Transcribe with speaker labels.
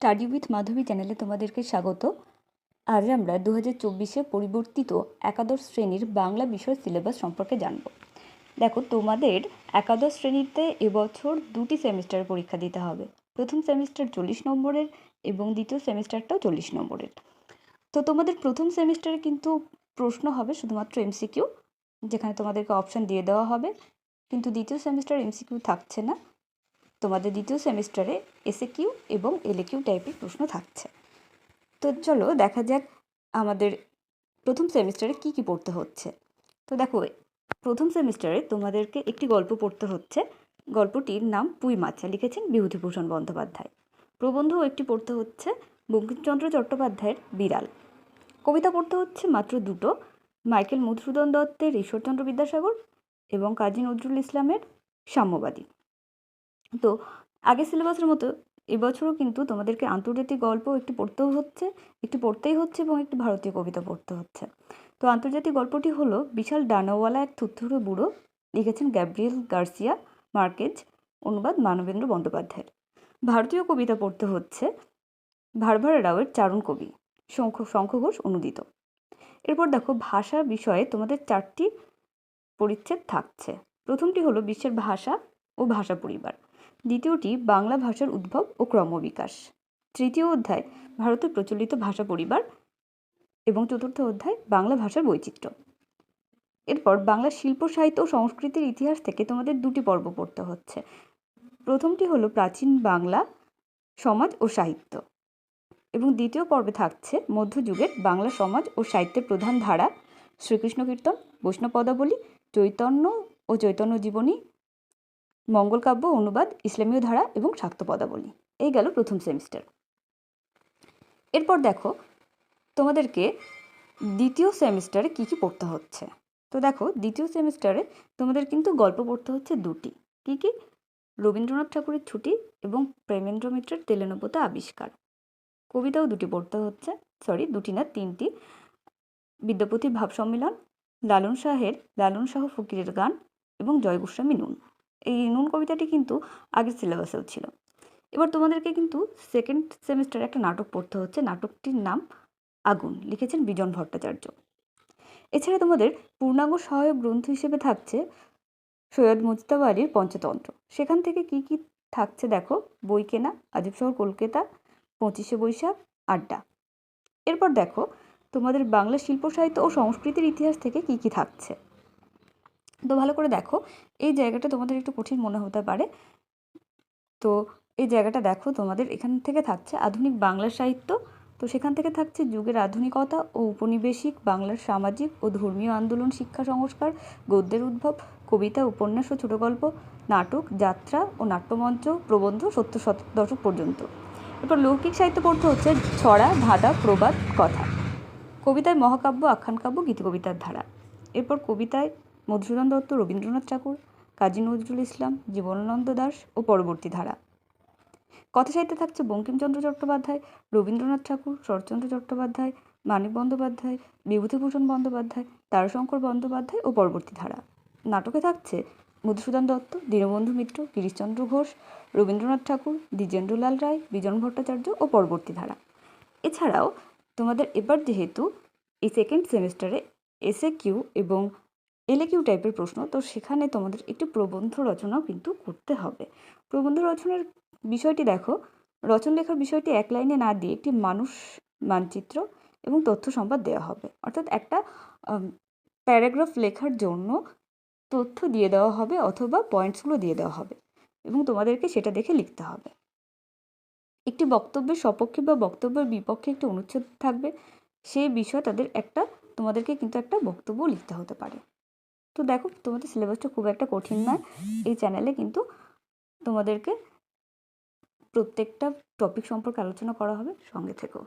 Speaker 1: Study with মাধবী চ্যানেলে তোমাদেরকে স্বাগত। আজ আমরা দু হাজার চব্বিশে পরিবর্তিত একাদশ শ্রেণির বাংলা বিষয় সিলেবাস সম্পর্কে জানব। দেখো, তোমাদের একাদশ শ্রেণীতে এবছর দুটি সেমিস্টার পরীক্ষা দিতে হবে। প্রথম সেমিস্টার চল্লিশ নম্বরের এবং দ্বিতীয় সেমিস্টারটাও চল্লিশ নম্বরের। তো তোমাদের প্রথম সেমিস্টারে কিন্তু প্রশ্ন হবে শুধুমাত্র এমসিকিউ, যেখানে তোমাদেরকে অপশান দিয়ে দেওয়া হবে। কিন্তু দ্বিতীয় সেমিস্টার এমসিকিউ থাকছে না। তোমাদের দ্বিতীয় সেমিস্টারে এসএ কিউ এবং এলএ কিউ টাইপের প্রশ্ন থাকছে। তো চলো দেখা যাক আমাদের প্রথম সেমিস্টারে কি কি পড়তে হচ্ছে। তো দেখো, প্রথম সেমিস্টারে তোমাদেরকে একটি গল্প পড়তে হচ্ছে। গল্পটির নাম পুঁই মাছা, লিখেছেন বিভূতিভূষণ বন্দ্যোপাধ্যায়। প্রবন্ধও একটি পড়তে হচ্ছে বঙ্কিমচন্দ্র চট্টোপাধ্যায়ের বিড়াল। কবিতা পড়তে হচ্ছে মাত্র দুটো, মাইকেল মধুসূদন দত্তের ঈশ্বরচন্দ্র বিদ্যাসাগর এবং কাজী নজরুল ইসলামের সাম্যবাদী। তো আগের সিলেবাসের মতো এবছরও কিন্তু তোমাদেরকে আন্তর্জাতিক গল্প একটু পড়তেও হচ্ছে, একটু পড়তেই হচ্ছে এবং একটি ভারতীয় কবিতা পড়তে হচ্ছে। তো আন্তর্জাতিক গল্পটি হলো বিশাল ডানাওয়ালা এক থুরথুরে বুড়ো, লিখেছেন গ্যাব্রিয়েল গার্সিয়া মার্কেজ, অনুবাদ মানবেন্দ্র বন্দ্যোপাধ্যায়ের। ভারতীয় কবিতা পড়তে হচ্ছে ভারভারা রাওয়ের চারণ কবি, শঙ্খ শঙ্খ ঘোষ অনুদিত। এরপর দেখো ভাষা বিষয়ে তোমাদের চারটি পরিচ্ছেদ থাকছে। প্রথমটি হলো বিশ্বের ভাষা ও ভাষা পরিবার। দ্বিতীয়টি বাংলা ভাষার উদ্ভব ও ক্রমবিকাশ। তৃতীয় অধ্যায়, ভারতের প্রচলিত ভাষা পরিবার এবং চতুর্থ অধ্যায়, বাংলা ভাষার বৈচিত্র্য। এরপর বাংলা শিল্প, সাহিত্য ও সংস্কৃতির ইতিহাস থেকে তোমাদের দুটি পর্ব পড়তে হচ্ছে। প্রথমটি হলো প্রাচীন বাংলা, সমাজ ও সাহিত্য। এবং দ্বিতীয় পর্বে থাকছে মধ্যযুগের বাংলা সমাজ ও সাহিত্যের প্রধান ধারা, শ্রীকৃষ্ণ কীর্তন, বৈষ্ণব পদাবলী, চৈতন্য ও চৈতন্য জীবনী মঙ্গলকাব্য অনুবাদ, ইসলামীয় ধারা এবং শাক্ত পদাবলী এই গেল প্রথম সেমিস্টার। এরপর দেখো তোমাদেরকে দ্বিতীয় সেমিস্টারে কী কী পড়তে হচ্ছে। তো দেখো দ্বিতীয় সেমিস্টারে তোমাদের কিন্তু গল্প পড়তে হচ্ছে দুটি। কী কী? রবীন্দ্রনাথ ঠাকুরের ছুটি এবং প্রেমেন্দ্র মিত্রের তেলেনবতা আবিষ্কার। কবিতাও দুটি পড়তে হচ্ছে। সরি, দুটি না, তিনটি। বিদ্যাপতির ভাব সম্মেলন লালন শাহের, লালন শাহ ফকিরের গান এবং জয় গোস্বামী নুন। এই নুন কবিতাটি কিন্তু আগের সিলেবাসেও ছিল। এবার তোমাদেরকে কিন্তু সেকেন্ড সেমিস্টারে একটা নাটক পড়তে হচ্ছে। নাটকটির নাম আগুন, লিখেছেন বিজন ভট্টাচার্য। এছাড়া তোমাদের পূর্ণাঙ্গ সহায়ক গ্রন্থ হিসেবে থাকছে সৈয়দ মুজতাব আলীর পঞ্চতন্ত্র। সেখান থেকে কি কি থাকছে দেখো? বই কেনা আজিব শহর কলকাতা, পঁচিশে বৈশাখ, আড্ডা। এরপর দেখো তোমাদের বাংলা শিল্প সাহিত্য ও সংস্কৃতির ইতিহাস থেকে কি কি থাকছে। তো ভালো করে দেখো। এই জায়গাটা তোমাদের একটু কঠিন মনে হতে পারে। তো এই জায়গাটা দেখো, তোমাদের এখান থেকে থাকছে আধুনিক বাংলা সাহিত্য। তো সেখান থেকে থাকছে যুগের আধুনিকতা ও উপনিবেশিক বাংলার সামাজিক ও ধর্মীয় আন্দোলন, শিক্ষা সংস্কার, গদ্যের উদ্ভব, কবিতা, উপন্যাস ও ছোটো গল্প, নাটক, যাত্রা ও নাট্যমঞ্চ, প্রবন্ধ সত্তর শত দশক পর্যন্ত। এরপর লৌকিক সাহিত্য পড়তে হচ্ছে ছড়া, ধাঁধা, প্রবাদ, কথা। কবিতায় মহাকাব্য, আখ্যানকাব্য, গীতিকবিতার ধারা। এরপর কবিতায় মধুসূদন দত্ত, রবীন্দ্রনাথ ঠাকুর, কাজী নজরুল ইসলাম, জীবনানন্দ দাস ও পরবর্তী ধারা। কথা সাহিত্যে থাকছে বঙ্কিমচন্দ্র চট্টোপাধ্যায়, রবীন্দ্রনাথ ঠাকুর, শরৎচন্দ্র চট্টোপাধ্যায়, মানিক বন্দ্যোপাধ্যায়, বিভূতিভূষণ বন্দ্যোপাধ্যায়, তারাশঙ্কর বন্দ্যোপাধ্যায় ও পরবর্তী ধারা। নাটকে থাকছে মধুসূদন দত্ত, দীনবন্ধু মিত্র, গিরিশচন্দ্র ঘোষ, রবীন্দ্রনাথ ঠাকুর, দ্বিজেন্দ্রলাল রায়, বিজন ভট্টাচার্য ও পরবর্তী ধারা। এছাড়াও তোমাদের এবার যেহেতু এই সেকেন্ড সেমিস্টারে এসএ কিউ এবং এলএ কিউ টাইপের প্রশ্ন, তো সেখানে তোমাদের একটি প্রবন্ধ রচনাও কিন্তু করতে হবে। প্রবন্ধ রচনার বিষয়টি দেখো রচন লেখার বিষয়টি এক লাইনে না দিয়ে একটি মানুষ মানচিত্র এবং তথ্য সম্পদ দেওয়া হবে। অর্থাৎ একটা প্যারাগ্রাফ লেখার জন্য তথ্য দিয়ে দেওয়া হবে অথবা পয়েন্টসগুলো দিয়ে দেওয়া হবে এবং তোমাদেরকে সেটা দেখে লিখতে হবে। একটি বক্তব্যের সপক্ষে বা বক্তব্যের বিপক্ষে একটি অনুচ্ছেদ থাকবে, সেই বিষয়ে তাদের একটা, তোমাদেরকে কিন্তু একটা বক্তব্য লিখতে হতে পারে। তো দেখো, তোমাদের সিলেবাসটা খুব একটা কঠিন নয়। এই চ্যানেলে কিন্তু তোমাদেরকে প্রত্যেকটা টপিক সম্পর্কে আলোচনা করা হবে, সঙ্গে থেকেও।